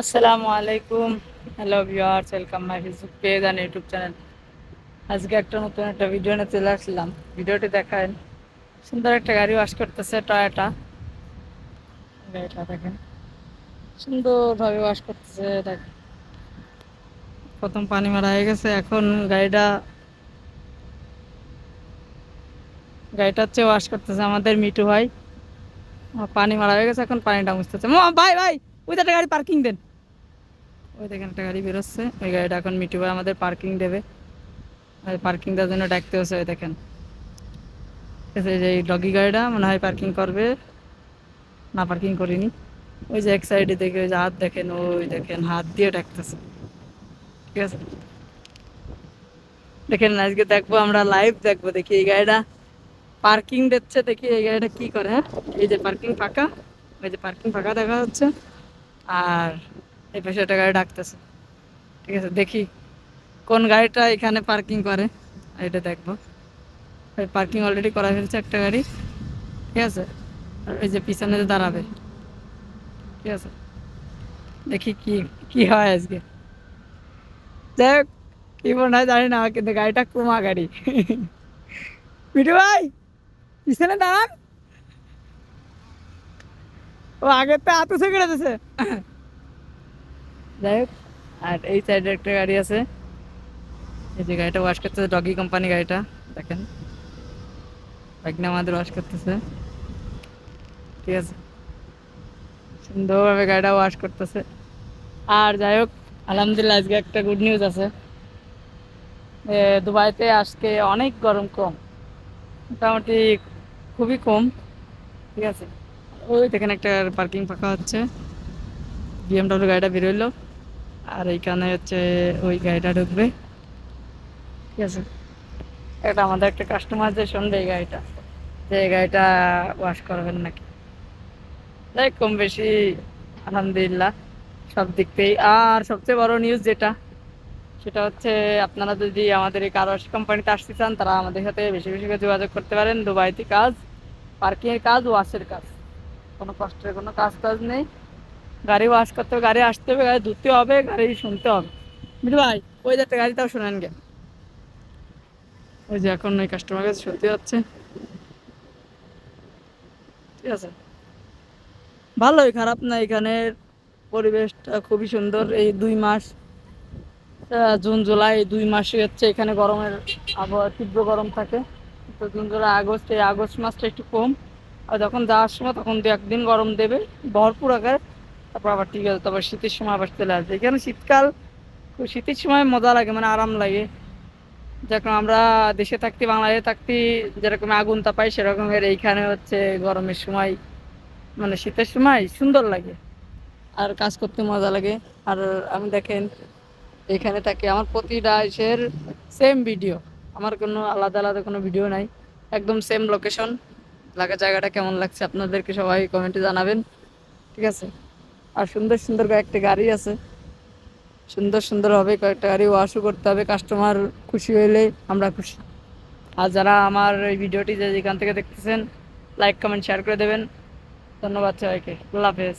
আসসালামু আলাইকুম। Hello viewers welcome my Facebook page and YouTube channel আজকে একটা নতুন একটা ভিডিও নিয়ে চলে আসলাম। ভিডিওটি দেখায়। সুন্দর একটা গাড়ি ওয়াশ করতেছে টয়োটা গাড়িটা দেখেন। সুন্দরভাবে ওয়াশ করতেছে দেখেন প্রথম পানি মারা হয়ে গেছে, এখন গাড়িটা গাড়িটা হচ্ছে ওয়াশ করতেছে আমাদের মিটু ভাই। পানি মারা হয়ে গেছে, এখন পানিটা মুছতেছে। ভাই ভাই, ওই গাড়ি পার্কিং দেন। ওই দেখেন একটা গাড়ি বেরোচ্ছে, ওই গাড়িটা এখন মিটু ভাই আমাদের পার্কিং দেবে। পার্কিং দেওয়ার জন্য ডাকতে হচ্ছে ওই দেখেন। যে, এই ডগি গাড়িটা, মনে হয় পার্কিং করবে। না পার্কিং করিনি। ওই যে এক সাইডে দেখে ওই যে হাত দেখেন, ওই দেখেন, হাত দিয়ে ডাকতেছে। ঠিক আছে? দেখেন, আজকে দেখব, আমরা লাইভ দেখব, দেখি এই গাড়িটা পার্কিং দিচ্ছে, দেখি এই গাড়িটা কি করে হ্যাঁ? এই যে পার্কিং ফাঁকা, ওই যে পার্কিং ফাঁকা দেখা যাচ্ছে। আর এই পাশে একটা গাড়ি ডাকতেছে। ঠিক আছে, দেখি কোন গাড়িটা এখানে পার্কিং করে। এটা দেখব। পার্কিং অলরেডি করা ফেলছে একটা গাড়ি। ঠিক আছে? আর ওই যে পিছনে যে দাঁড়াবে। ঠিক আছে? দেখি কি কি হয় আজকে। যাই হোক কি মনে হয় জানি না কিন্তু গাড়িটা কুমা গাড়ি। মিঠু ভাই, পিছনে দাঁড়ান। ও আগের তো আতুসে করে দিছে যাই হোক আর এই সাইডে একটা গাড়ি আছে। এই যে গাড়িটা ওয়াশ করতেছে ডগি কোম্পানি গাড়িটা, দেখেন। বাইকটা আমাদের ওয়াশ করতেছে। ঠিক আছে। সুন্দরভাবে গাড়িটা ওয়াশ করতেছে। আর যাই হোক, আলহামদুলিল্লাহ, আজকে একটা গুড নিউজ আছে। দুবাইতে আজকে অনেক গরম কম। মোটামুটি খুবই কম। ঠিক আছে। ওই দেখেন একটা পার্কিং ফাঁকা হচ্ছে। বিএমডব্লিউ গাড়িটা বেরোলো আর এইখানে হচ্ছে ওই গাড়িটা ঢুকবে। ঠিক আছে? এটা আমাদের একটা কাস্টমার যে শুনবে এই গাড়িটা। যে এই গাড়িটা ওয়াশ করবেন নাকি? যাই কম বেশি আলহামদুলিল্লাহ, সব দিক থেকেই আর সবচেয়ে বড় নিউজ যেটা, সেটা হচ্ছে আপনারা যদি আমাদের এই কার ওয়াশ কোম্পানিতে আসতে চান, তারা আমাদের সাথে বেশি বেশি করে যোগাযোগ করতে পারেন। দুবাইতে কাজ পার্কিংয়ের কাজ ওয়াশের কাজ। কোনো কষ্টের কোনো কাজ টাজ নেই। গাড়ি ওয়াশ করতে হবে গাড়ি আসতে হবে গাড়ি ধুতে হবে গাড়ি শুনতে হবে। মিঠু ভাই ওই যে একটা গাড়িটাও শোনেন গে ওই যে এখন ওই কাস্টমার কাছে শুনতে যাচ্ছে। ঠিক আছে। ভালোই খারাপ না এখানের পরিবেশটা খুবই সুন্দর। এই দুই মাস জুন জুলাই দুই মাসে হচ্ছে এখানে গরমের আবহাওয়া তীব্র গরম থাকে। তো জুন জুলাই আগস্ট এই আগস্ট মাসটা একটু কম। আর যখন যাওয়ার সময় তখন দু একদিন গরম দেবে। ভরপুর আকারে। তারপর আবার ঠিক আছে, তারপর শীতের সময় আবার চলে আসবে। এখানে শীতকাল শীতের সময় মজা লাগে মানে আরাম লাগে। যেরকম আমরা দেশে থাকতে, বাংলাদেশে থাকতে, যেরকম আগুন তাপাই সেরকমের এইখানে হচ্ছে গরমের সময় মানে শীতের সময় সুন্দর লাগে। আর কাজ করতে মজা লাগে। আর আমি দেখেন, এখানে থাকি আমার প্রতিটা ইসের সেম ভিডিও আমার কোনো আলাদা আলাদা কোনো ভিডিও নাই। একদম সেম লোকেশন লাগা জায়গাটা কেমন লাগছে, আপনাদেরকে সবাই কমেন্টে জানাবেন। ঠিক আছে? আর সুন্দর সুন্দর কয়েকটা গাড়ি আছে। সুন্দর সুন্দর হবে কয়েকটা গাড়ি ওয়াশও করতে হবে কাস্টমার খুশি হইলে আমরা খুশি। আর যারা আমার এই ভিডিওটি যে যেখান থেকে দেখতেছেন লাইক কমেন্ট শেয়ার করে দেবেন। ধন্যবাদ সবাইকে। আল্লাহ হাফেজ।